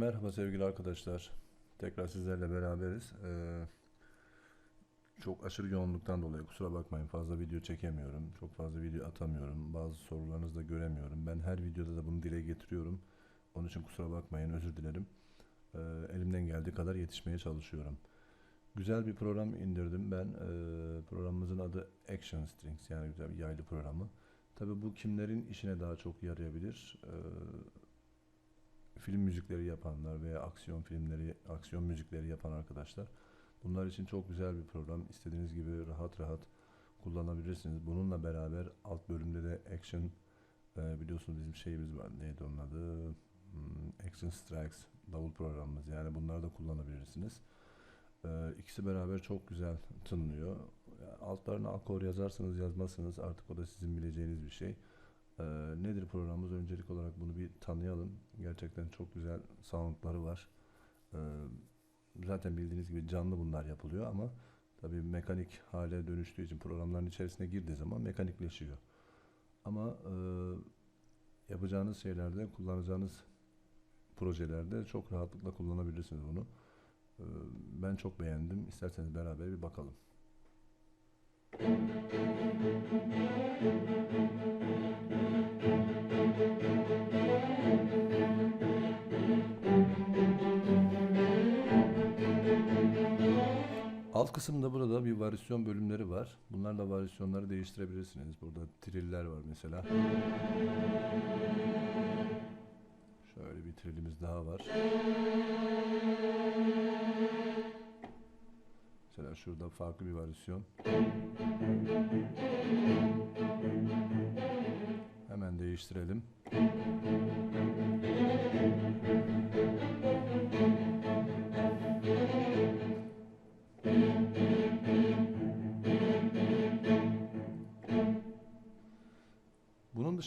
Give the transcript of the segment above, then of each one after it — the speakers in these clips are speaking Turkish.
Merhaba sevgili arkadaşlar. Tekrar sizlerle beraberiz. Ee, çok aşırı yoğunluktan dolayı kusura bakmayın fazla video çekemiyorum. Çok fazla video atamıyorum. Bazı sorularınızı da göremiyorum. Ben her videoda da bunu dile getiriyorum. Onun için kusura bakmayın özür dilerim. Ee, elimden geldiği kadar yetişmeye çalışıyorum. Güzel bir program indirdim ben. Ee, programımızın adı Action Strings yani güzel bir yaylı programı. Tabii bu kimlerin işine daha çok yarayabilir? Ee, film müzikleri yapanlar veya aksiyon filmleri, aksiyon müzikleri yapan arkadaşlar. Bunlar için çok güzel bir program. İstediğiniz gibi rahat rahat kullanabilirsiniz. Bununla beraber alt bölümde de action e, biliyorsunuz bizim şeyimiz var. Neydi onun adı? Hmm, Action Strikes davul programımız. Yani bunları da kullanabilirsiniz. E, ikisi beraber çok güzel tınlıyor. Altlarına akor yazarsanız yazmazsınız artık o da sizin bileceğiniz bir şey. Ee, nedir programımız? Öncelik olarak bunu bir tanıyalım. Gerçekten çok güzel soundları var. Ee, zaten bildiğiniz gibi canlı bunlar yapılıyor ama tabii mekanik hale dönüştüğü için programların içerisine girdiği zaman mekanikleşiyor. Ama e, yapacağınız şeylerde, kullanacağınız projelerde çok rahatlıkla kullanabilirsiniz bunu. Ee, ben çok beğendim. İsterseniz beraber bir bakalım. Alt kısımda burada bir varisyon bölümleri var. Bunlarla varyasyonları değiştirebilirsiniz. Burada triller var mesela. Şöyle bir trillimiz daha var. Mesela şurada farklı bir varisyon. Hemen değiştirelim.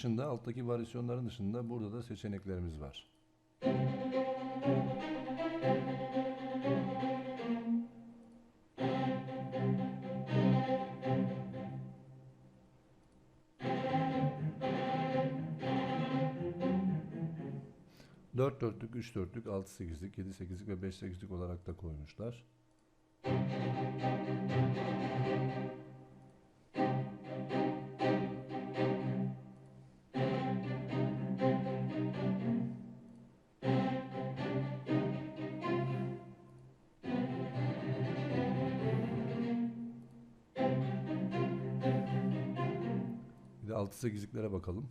dışında, alttaki varyasyonların dışında burada da seçeneklerimiz var. Dört dörtlük, üç dörtlük, altı sekizlik, yedi sekizlik ve beş sekizlik olarak da koymuşlar. Müzik 6-8'liklere bakalım.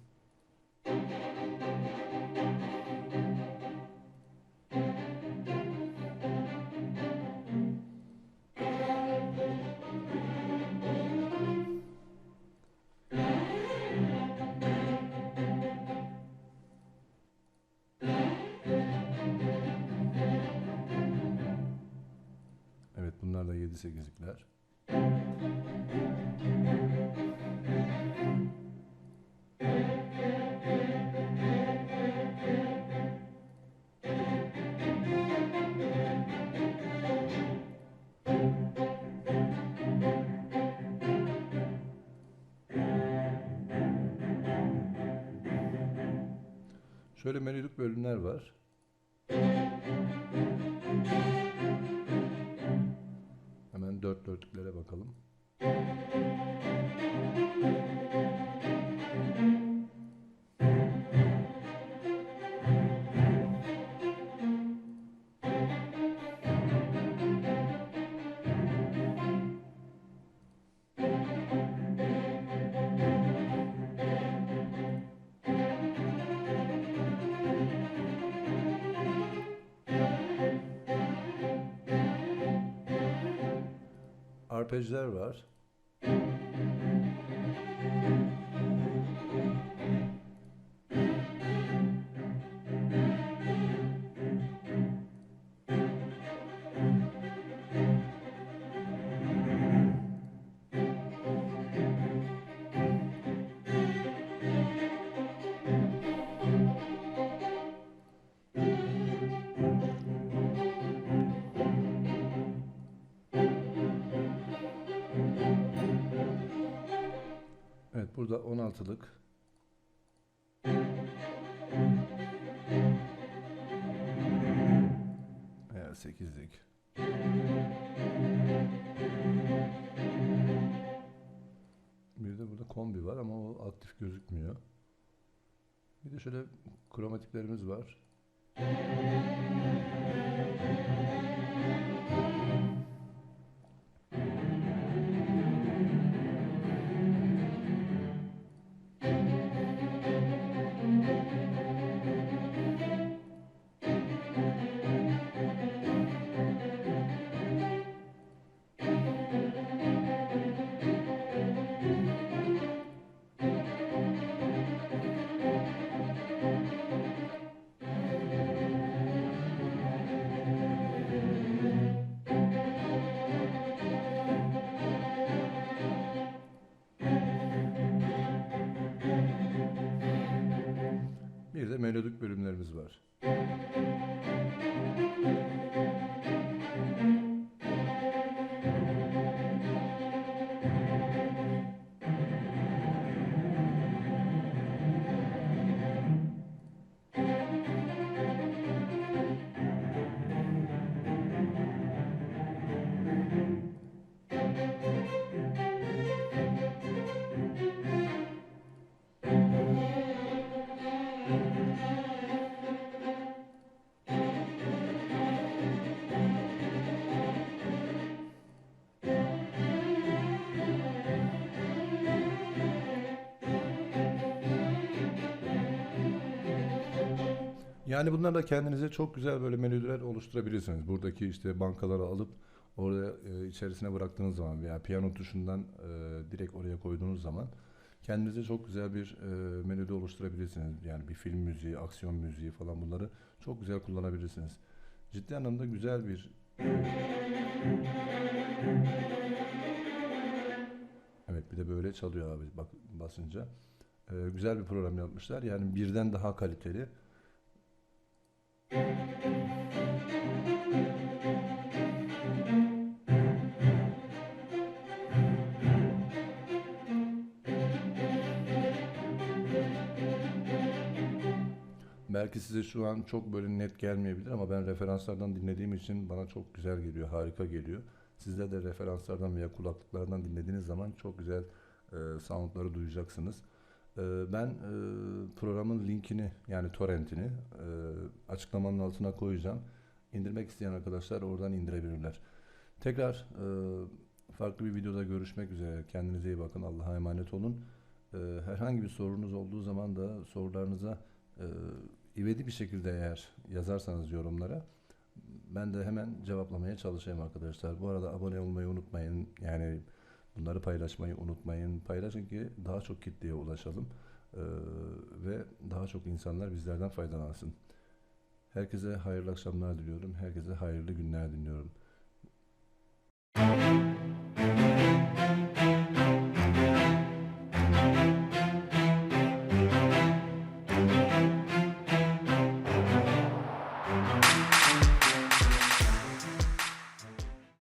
Evet bunlar da 7-8'likler. Şöyle melodik bölümler var. Hemen dört dörtlüklere bakalım. Arpejler var. Burada 16'lık. sekizlik. Bir de burada kombi var ama o aktif gözükmüyor. Bir de şöyle kromatiklerimiz var. Var. Yani bunlarla kendinize çok güzel böyle melodiler oluşturabilirsiniz. Buradaki işte bankaları alıp orada e, içerisine bıraktığınız zaman veya piyano tuşundan e, direkt oraya koyduğunuz zaman kendinize çok güzel bir e, melodi oluşturabilirsiniz. Yani bir film müziği, aksiyon müziği falan bunları çok güzel kullanabilirsiniz. Ciddi anlamda güzel bir Evet bir de böyle çalıyor abi bak basınca. E, güzel bir program yapmışlar. Yani birden daha kaliteli. Belki size şu an çok böyle net gelmeyebilir ama ben referanslardan dinlediğim için bana çok güzel geliyor, harika geliyor. Sizler de referanslardan veya kulaklıklardan dinlediğiniz zaman çok güzel e, soundları duyacaksınız. E, ben e, programın linkini yani torrentini e, açıklamanın altına koyacağım. İndirmek isteyen arkadaşlar oradan indirebilirler. Tekrar e, farklı bir videoda görüşmek üzere. Kendinize iyi bakın. Allah'a emanet olun. E, herhangi bir sorunuz olduğu zaman da sorularınıza e, ivedi bir şekilde eğer yazarsanız yorumlara ben de hemen cevaplamaya çalışayım arkadaşlar. Bu arada abone olmayı unutmayın. Yani bunları paylaşmayı unutmayın. Paylaşın ki daha çok kitleye ulaşalım. E, ve daha çok insanlar bizlerden faydalansın. Herkese hayırlı akşamlar diliyorum. Herkese hayırlı günler diliyorum.